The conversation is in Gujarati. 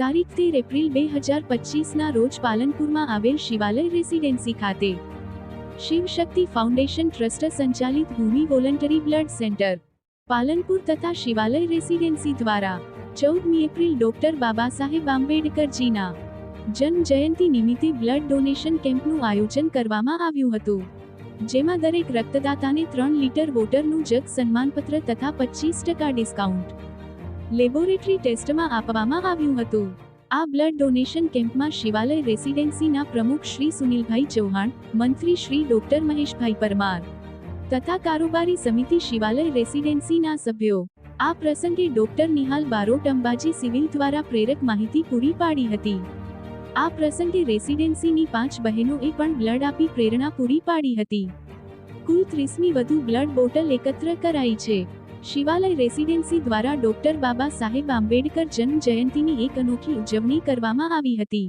તારીખ તેર એપ્રિલ બે હજાર પચીસના રોજ પાલનપુરમાં આવેલ શિવાલય રેસિડેન્સી ખાતે. શિવશક્તિ ફાઉન્ડેશન ટ્રસ્ટ સંચાલિત Bhumi voluntary blood centre. Palanpur તથા શિવાલય રેસિડેન્સી દ્વારા ચૌદમી એપ્રિલ ડોક્ટર બાબા સાહેબ આંબેડકરજીના જન્મ જયંતિ નિમિત્તે બ્લડ ડોનેશન કેમ્પનું આયોજન કરવામાં આવ્યું હતું. જેમાં દરેક રક્તદાતાને ત્રણ લીટર વોટરનું જગ સન્માનપત્ર તથા પચીસ ટકા ડિસ્કાઉન્ટ. લેબોરેટરી ટેસ્ટમાં આપવામાં આવ્યું હતું. આ બ્લડ ડોનેશન કેમ્પમાં શિવાલય રેસિડેન્સીના પ્રમુખ શ્રી સુનિલભાઈ ચૌહાણ, મંત્રી શ્રી ડોક્ટર મહેશભાઈ પરમાર તથા કારોબારી સમિતિ શિવાલય રેસિડેન્સીના સભ્યો. આ પ્રસંગે ડોક્ટર નિહાલ બારોટ અંબાજી સિવિલ દ્વારા પ્રેરક માહિતી પૂરી પાડી હતી. આ પ્રસંગે રેસિડેન્સીની પાંચ બહેનોએ પણ બ્લડ આપી પ્રેરણા પૂરી પાડી હતી. કુલ ત્રીસમી વધુ બ્લડ બોટલ એકત્ર કરાઈ છે. શિવાલય રેસિડેન્સી દ્વારા ડોક્ટર બાબા સાહેબ આંબેડકર જન્મ જયંતિની એક અનોખી ઉજવણી કરવામાં આવી હતી.